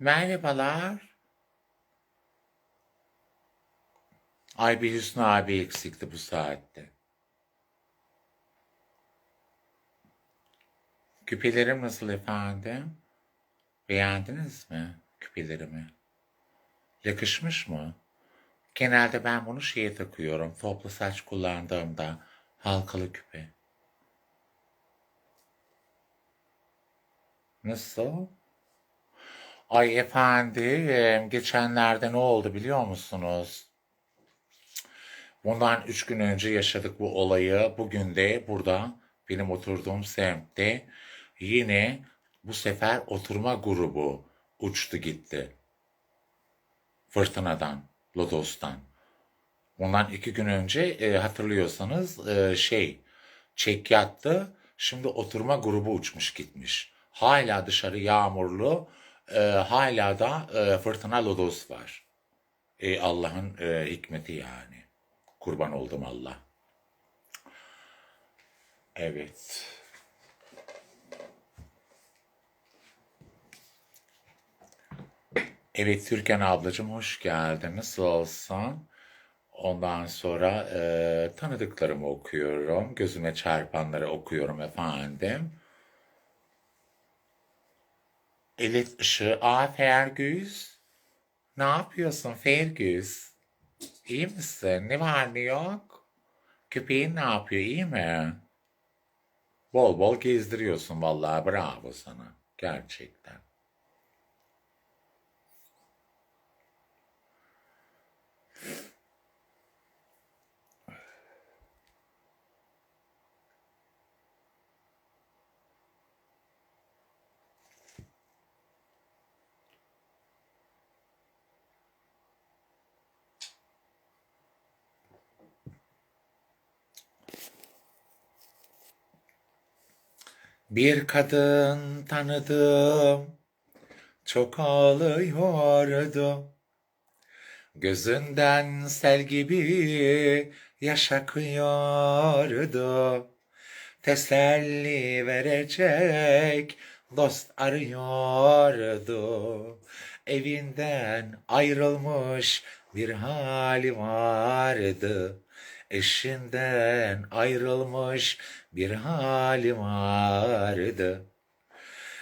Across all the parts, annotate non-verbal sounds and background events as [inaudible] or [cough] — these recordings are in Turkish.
Merhabalar. Ay bir Hüsnü abi eksikti bu saatte. Küpelerim nasıl efendim? Beğendiniz mi küpelerimi? Yakışmış mı? Genelde ben bunu şeye takıyorum. Toplu saç kullandığımda halkalı küpe. Nasıl? Ay efendim, geçenlerde ne oldu biliyor musunuz? Bundan üç gün önce yaşadık bu olayı. Bugün de burada benim oturduğum semtte yine bu sefer oturma grubu uçtu gitti. Fırtınadan, Lodos'tan. Bundan iki gün önce e, hatırlıyorsanız e, şey çek yattı. Şimdi oturma grubu uçmuş gitmiş. Hala dışarı yağmurlu. E, hala da e, fırtına Lodos var. E, Allah'ın e, hikmeti yani. Kurban oldum Allah. Evet. Evet Türkan ablacığım hoş geldin. Nasıl olsun? Ondan sonra e, tanıdıklarımı okuyorum. Gözüme çarpanları okuyorum efendim. Elit ışığı. Aa Fergüz. Ne yapıyorsun Fergüz? İyi misin? Ne var ne yok? Köpeğin ne yapıyor? İyi mi? Bol bol gezdiriyorsun vallahi bravo sana. Gerçekten. Bir kadın tanıdım. Çok ağlıyordu. Gözünden sel gibi yaş akıyordu. Teselli verecek dost arıyordu. Evinden ayrılmış bir hali vardı. Eşinden ayrılmış bir hali vardı.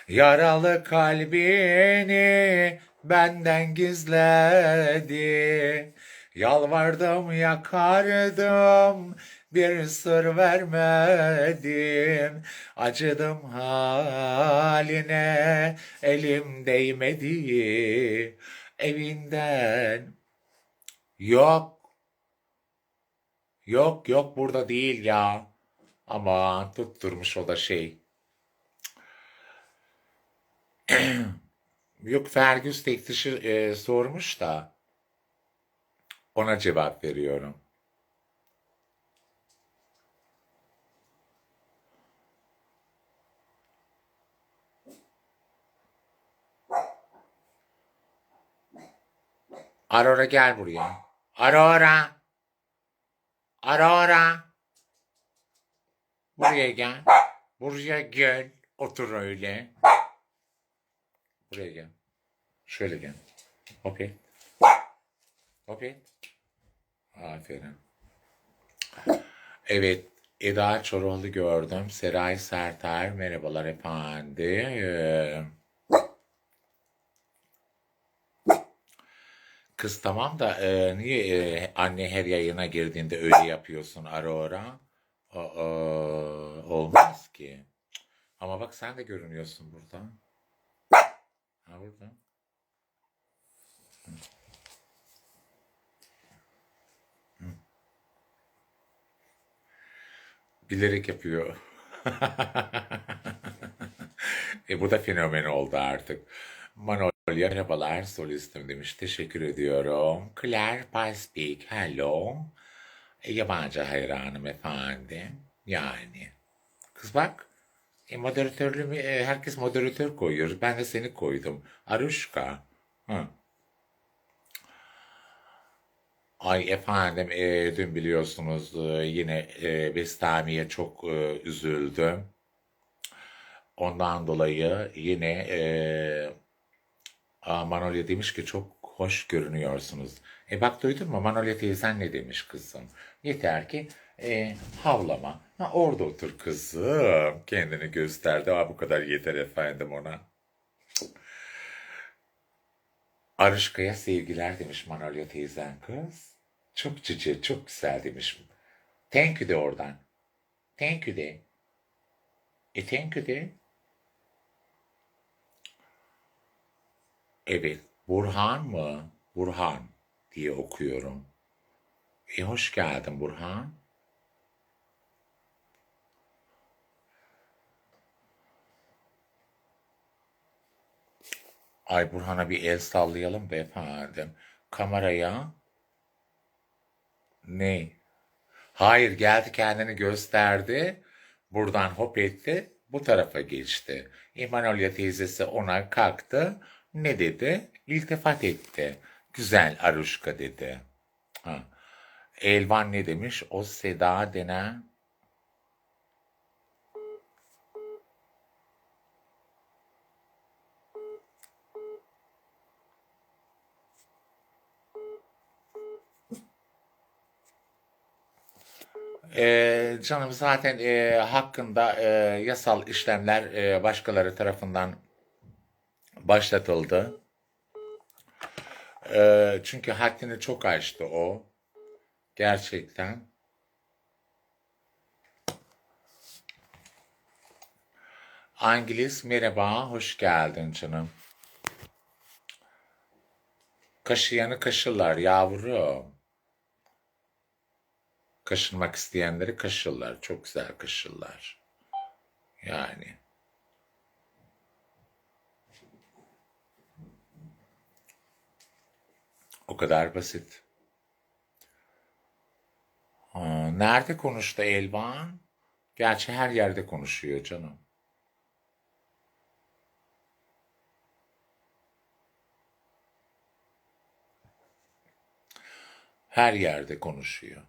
Yaralı kalbini benden gizledi. Yalvardım yakardım bir sır vermedim. Acıdım haline elim değmedi. Evinden yok yok yok burada değil ya. Ama tutturmuş o da şey. [clears throat] Yok Fergus tek dışı e, sormuş da ona cevap veriyorum. Aurora gel buraya. Aurora. Aurora. Buraya gel. Buraya gel. Otur öyle. Buraya gel. Şöyle gel. Okey. Okey. Aferin. Evet. Eda Çoroğlu gördüm. Seray Serter. Merhabalar efendi. Kız tamam da e, niye e, anne her yayına girdiğinde öyle yapıyorsun Aurora? Aa, olmaz ki. Ama bak sen de görünüyorsun burada. Ha burada. Bilerek yapıyor. [laughs] e bu da fenomen oldu artık. Manolya merhabalar solistim demiş. Teşekkür ediyorum. Claire Paspik hello. E, yabancı hayranım efendim. Yani. Kız bak. E, moderatörlüğümü e, herkes moderatör koyuyor. Ben de seni koydum. Aruşka. Hı. Ay efendim e, dün biliyorsunuz e, yine e, Bestami'ye çok e, üzüldüm. Ondan dolayı yine e, Aa, Manolya demiş ki çok hoş görünüyorsunuz. E bak duydun mu Manolya teyzen ne demiş kızım? Yeter ki e, havlama. Ha, orada otur kızım. Kendini gösterdi. Aa, bu kadar yeter efendim ona. Arışka'ya sevgiler demiş Manolya teyzen kız. Çok cici, çok güzel demiş. Thank you de oradan. Thank you de. E thank you de. Evet. Burhan mı? Burhan diye okuyorum. E hoş geldin Burhan. Ay Burhan'a bir el sallayalım be efendim. Kameraya. Ne? Hayır geldi kendini gösterdi. Buradan hop etti. Bu tarafa geçti. İmanolya teyzesi ona kalktı. Ne dedi? İltifat etti. Güzel Aruşka dedi. Ha. Elvan ne demiş? O Seda denen Ee, canım zaten e, hakkında e, yasal işlemler e, başkaları tarafından başlatıldı. E, çünkü haddini çok aştı o. Gerçekten. Angilis merhaba, hoş geldin canım. Kaşıyanı kaşırlar yavrum. Kaşınmak isteyenleri kaşırlar. Çok güzel kaşırlar. Yani. O kadar basit. Aa, nerede konuştu Elvan? Gerçi her yerde konuşuyor canım. Her yerde konuşuyor.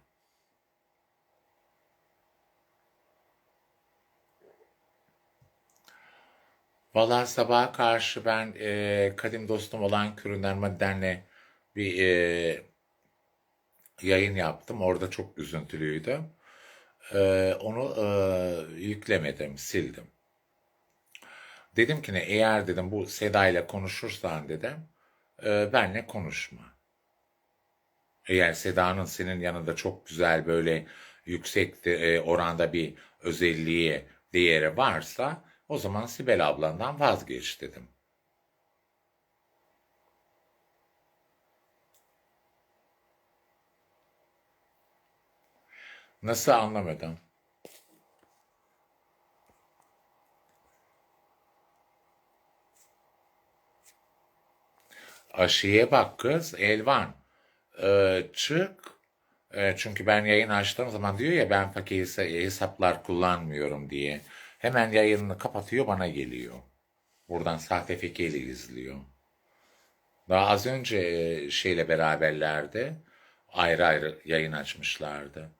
Vallahi sabaha karşı ben e, kadim dostum olan Küründer Madden'le bir e, yayın yaptım. Orada çok üzüntülüydü. E, onu e, yüklemedim, sildim. Dedim ki ne eğer dedim bu Seda ile konuşursan dedim e, benle konuşma. Eğer Seda'nın senin yanında çok güzel böyle yüksek de, e, oranda bir özelliği, değeri varsa o zaman Sibel ablandan vazgeç dedim. Nasıl anlamadım? Aşıya bak kız, Elvan. Ee, çık. Ee, çünkü ben yayın açtığım zaman diyor ya ben fakir hesaplar kullanmıyorum diye. Hemen yayınını kapatıyor bana geliyor. Buradan sahte fikirle izliyor. Daha az önce e, şeyle beraberlerdi. Ayrı ayrı yayın açmışlardı.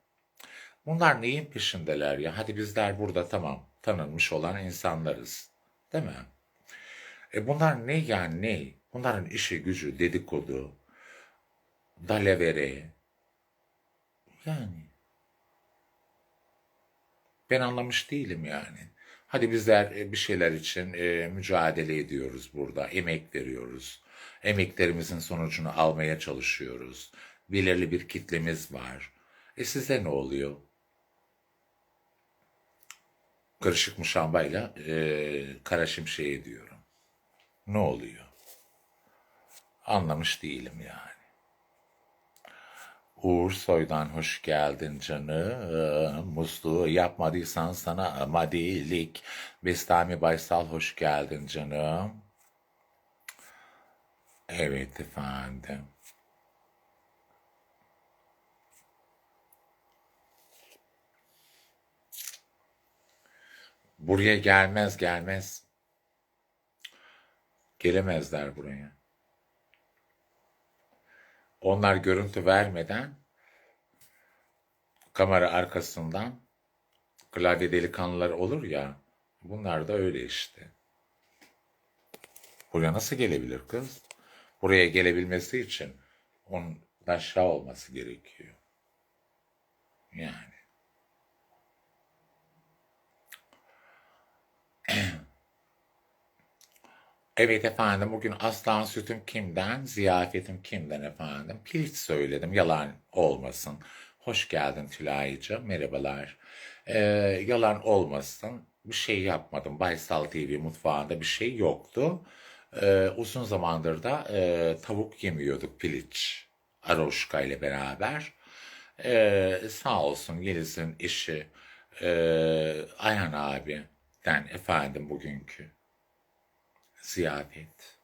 Bunlar neyin peşindeler ya? Hadi bizler burada tamam tanınmış olan insanlarız. Değil mi? E bunlar ne yani ne? Bunların işi gücü dedikodu, dalavere. Yani ben anlamış değilim yani. Hadi bizler e, bir şeyler için e, mücadele ediyoruz burada. Emek veriyoruz. Emeklerimizin sonucunu almaya çalışıyoruz. Belirli bir kitlemiz var. E size ne oluyor? Karışık muşambayla e, kara şimşeği diyorum. Ne oluyor? Anlamış değilim yani. Uğur Soy'dan hoş geldin canım. Musluğu yapmadıysan sana amadilik. Bestami Baysal hoş geldin canım. Evet efendim. Buraya gelmez gelmez. Gelemezler buraya. Onlar görüntü vermeden kamera arkasından klavye delikanlılar olur ya bunlar da öyle işte. Buraya nasıl gelebilir kız? Buraya gelebilmesi için onun aşağı olması gerekiyor. Yani. Evet efendim bugün aslan sütüm kimden, ziyafetim kimden efendim? Piliç söyledim yalan olmasın. Hoş geldin Tülay'cığım merhabalar. Ee, yalan olmasın bir şey yapmadım. Baysal TV mutfağında bir şey yoktu. Ee, uzun zamandır da e, tavuk yemiyorduk piliç. Aroşka ile beraber. Ee, sağ olsun Yeliz'in işi e, Ayhan abi'den efendim bugünkü ziyafet.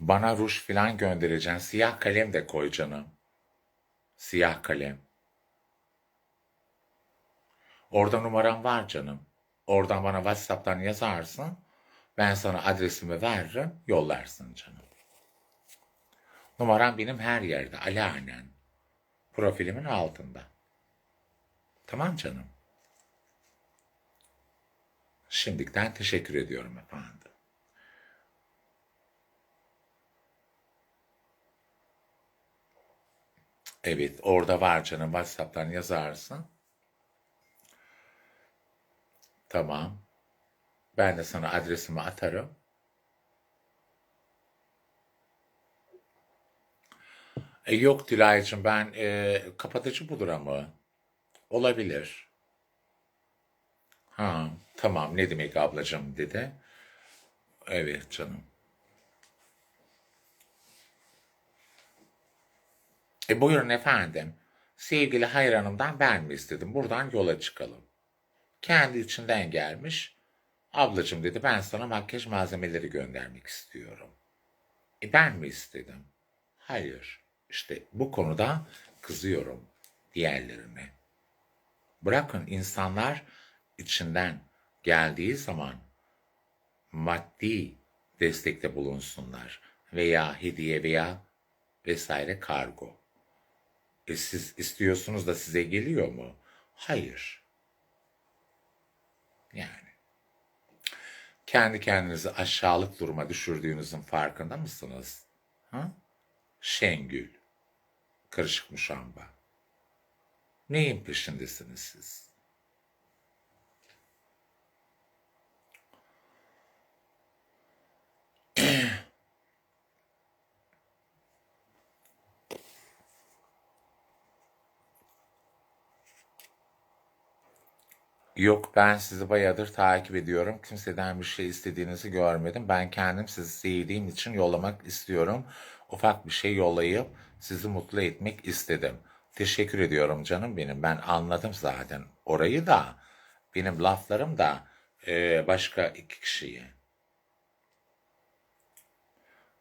Bana ruj filan göndereceksin. Siyah kalem de koy canım. Siyah kalem. Orada numaram var canım. Oradan bana WhatsApp'tan yazarsın. Ben sana adresimi veririm, yollarsın canım. Numaram benim her yerde, alanen. Profilimin altında. Tamam canım. Şimdiden teşekkür ediyorum efendim. Evet, orada var canım. WhatsApp'tan yazarsın. Tamam. Ben de sana adresimi atarım. E, yok Tülay'cığım ben e, kapatıcı pudra mı? Olabilir. Ha, tamam ne demek ablacığım dedi. Evet canım. E buyurun efendim. Sevgili hayranımdan ben mi istedim? Buradan yola çıkalım. Kendi içinden gelmiş. Ablacığım dedi ben sana makyaj malzemeleri göndermek istiyorum. E ben mi istedim? Hayır. İşte bu konuda kızıyorum diğerlerine. Bırakın insanlar içinden geldiği zaman maddi destekte bulunsunlar veya hediye veya vesaire kargo. E siz istiyorsunuz da size geliyor mu? Hayır. Yani. Kendi kendinizi aşağılık duruma düşürdüğünüzün farkında mısınız? Ha? Şengül. Karışık muşamba. Neyin peşindesiniz siz? [clears throat] Yok ben sizi bayağıdır takip ediyorum. Kimseden bir şey istediğinizi görmedim. Ben kendim sizi sevdiğim için yollamak istiyorum. Ufak bir şey yollayıp sizi mutlu etmek istedim. Teşekkür ediyorum canım benim. Ben anladım zaten orayı da. Benim laflarım da e, başka iki kişiye.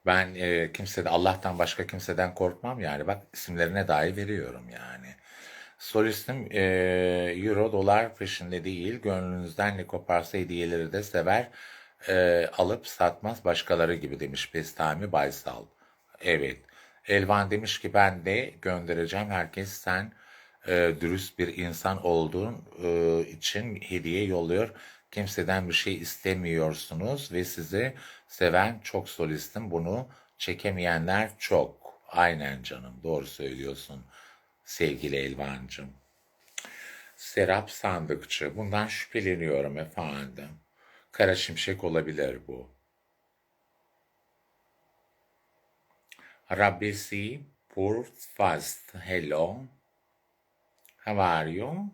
Ben e, kimsede Allah'tan başka kimseden korkmam yani. Bak isimlerine dahi veriyorum yani. Solistim e, euro dolar peşinde değil. Gönlünüzden ne koparsa hediyeleri de sever. E, alıp satmaz başkaları gibi demiş Bestami Baysal. Evet. Elvan demiş ki ben de göndereceğim. Herkes sen e, dürüst bir insan olduğun e, için hediye yolluyor. Kimseden bir şey istemiyorsunuz ve sizi seven çok solistim. Bunu çekemeyenler çok. Aynen canım doğru söylüyorsun sevgili Elvancığım. Serap Sandıkçı. Bundan şüpheleniyorum efendim. Kara şimşek olabilir bu. Rabbisi pur fast. Hello. How are you?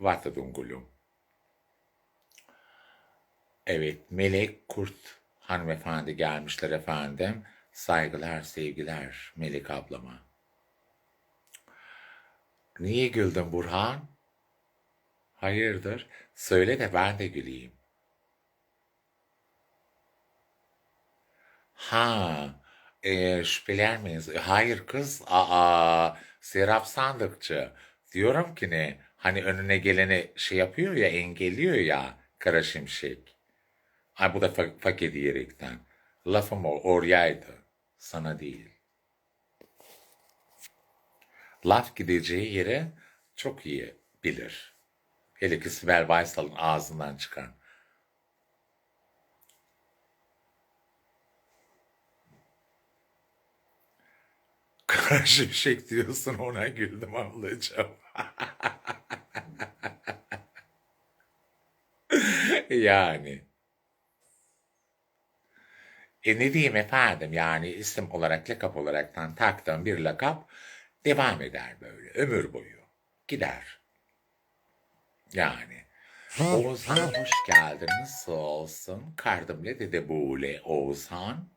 Vatadungulu. Evet, Melek Kurt hanımefendi gelmişler efendim. Saygılar, sevgiler Melek ablama. Niye güldün Burhan? Hayırdır? Söyle de ben de güleyim. Ha, e, şüpheler miyiz? Hayır kız, aa, Serap Sandıkçı. Diyorum ki ne, hani önüne geleni şey yapıyor ya, engelliyor ya, Kara Şimşek. Ay bu da fa fakir diyerekten. Lafım o, oryaydı, sana değil. Laf gideceği yere çok iyi bilir. Hele ki Sibel Baysal'ın ağzından çıkan Kara şimşek diyorsun ona güldüm ablacığım. [laughs] yani. E ne diyeyim efendim yani isim olarak lakap olaraktan taktığım bir lakap devam eder böyle ömür boyu. Gider. Yani. Oğuzhan hoş geldin. Nasıl olsun? Kardımle dede buğule Oğuzhan.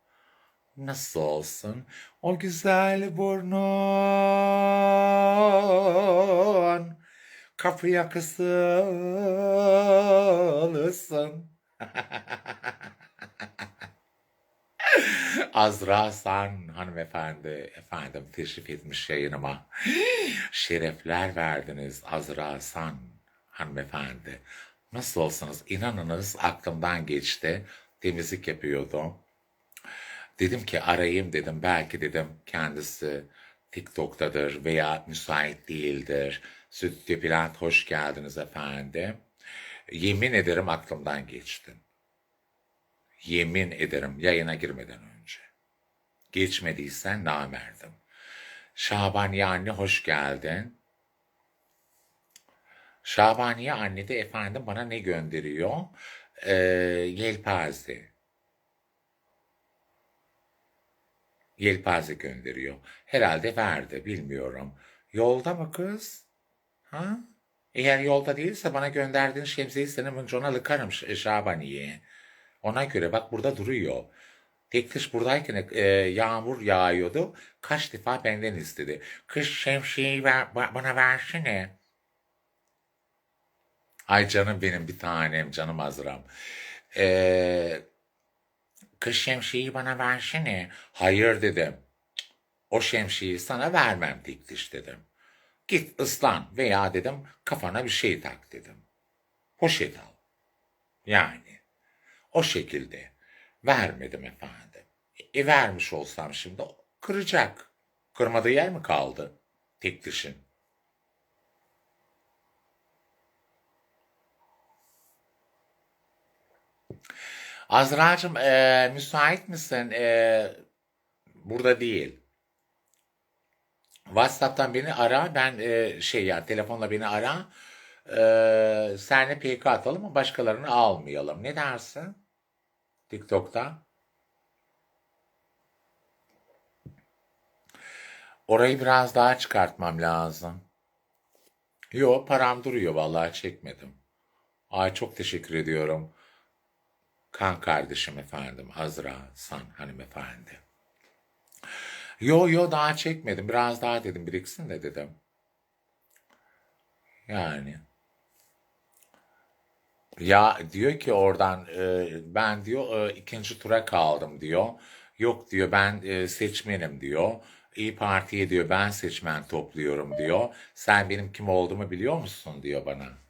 Nasıl olsun? O güzel burnun kapıya kısılsın. [laughs] Azra San hanımefendi efendim teşrif etmiş yayınıma. Şerefler verdiniz Azra San hanımefendi. Nasıl olsanız inanınız aklımdan geçti. Temizlik yapıyordum. Dedim ki arayayım dedim. Belki dedim kendisi TikTok'tadır veya müsait değildir. Stüdyo Plant hoş geldiniz efendim. Yemin ederim aklımdan geçtin. Yemin ederim yayına girmeden önce. Geçmediysen namerdim. Şabaniye anne hoş geldin. Şabaniye anne de efendim bana ne gönderiyor? Ee, yelpaze. Yelpaze gönderiyor. Herhalde verdi bilmiyorum. Yolda mı kız? Ha? Eğer yolda değilse bana gönderdiğin şemsiyeyi senin mıncona lıkarım Şabaniye. Ona göre bak burada duruyor. Tek kış buradayken e, yağmur yağıyordu. Kaç defa benden istedi. Kış şemsiyeyi ver, ba- bana versene. Ay canım benim bir tanem canım Azram. Ee, kış şemsiyeyi bana versene. Hayır dedim. O şemsiyeyi sana vermem tek diş dedim. Git ıslan veya dedim kafana bir şey tak dedim. Poşet al. Yani o şekilde vermedim efendim. E vermiş olsam şimdi kıracak. Kırmadığı yer mi kaldı? Tek dişin. Azra'cığım e, müsait misin? E, burada değil. WhatsApp'tan beni ara. Ben e, şey ya telefonla beni ara. E, senle PK atalım başkalarını almayalım. Ne dersin? TikTok'ta. Orayı biraz daha çıkartmam lazım. Yo param duruyor vallahi çekmedim. Ay çok teşekkür ediyorum. Kan kardeşim efendim Azra San hanımefendi. Yo yo daha çekmedim. Biraz daha dedim biriksin de dedim. Yani. Ya diyor ki oradan e, ben diyor e, ikinci tura kaldım diyor. Yok diyor ben e, seçmenim diyor. İyi Parti'ye diyor ben seçmen topluyorum diyor. Sen benim kim olduğumu biliyor musun diyor bana.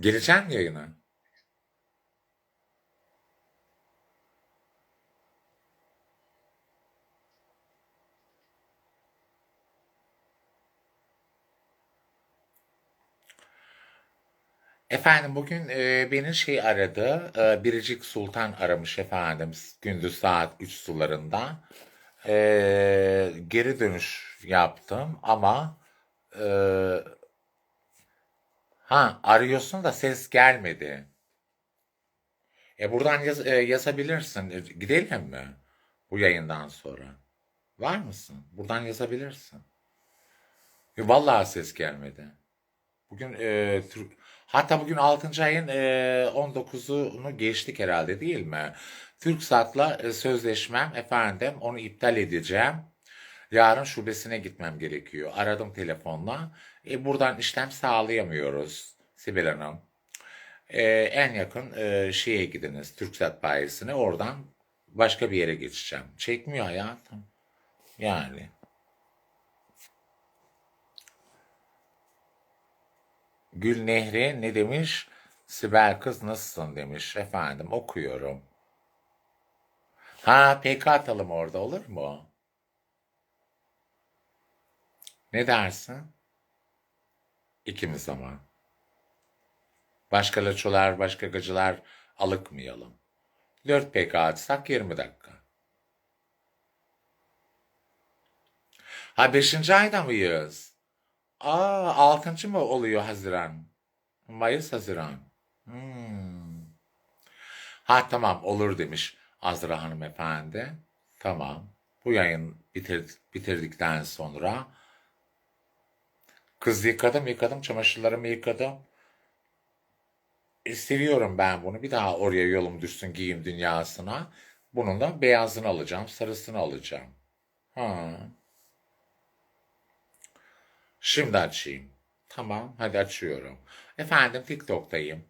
Geleceğim yayına. Efendim bugün e, beni şey aradı. E, Biricik Sultan aramış efendim gündüz saat 3 sularında. E, geri dönüş yaptım ama e, ha arıyorsun da ses gelmedi. E buradan yaz- e, yazabilirsin. E, gidelim mi? Bu yayından sonra. Var mısın? Buradan yazabilirsin. E, vallahi ses gelmedi. Bugün e, Türk hatta bugün 6. ayın e, 19'unu geçtik herhalde değil mi? TürkSat'la e, sözleşmem efendim onu iptal edeceğim. Yarın şubesine gitmem gerekiyor. Aradım telefonla. E, buradan işlem sağlayamıyoruz Sibel Hanım. E, en yakın e, şeye gidiniz TürkSat bayisine oradan başka bir yere geçeceğim. Çekmiyor hayatım. Yani. Gül Nehri ne demiş? Sibel kız nasılsın demiş. Efendim okuyorum. Ha PK atalım orada olur mu? Ne dersin? İkimiz ama. Başka laçolar, başka gacılar alıkmayalım. 4 PK atsak 20 dakika. Ha 5. ayda mıyız? Aa 6. mı oluyor Haziran? Mayıs Haziran. Hmm. Ha tamam olur demiş Azra hanımefendi. Tamam. Bu yayın bitir, bitirdikten sonra kız yıkadım yıkadım çamaşırlarımı yıkadım. E, seviyorum ben bunu. Bir daha oraya yolum düşsün giyim dünyasına. Bunun da beyazını alacağım, sarısını alacağım. Ha. Şimdi açayım. Tamam, hadi açıyorum. Efendim TikTok'tayım.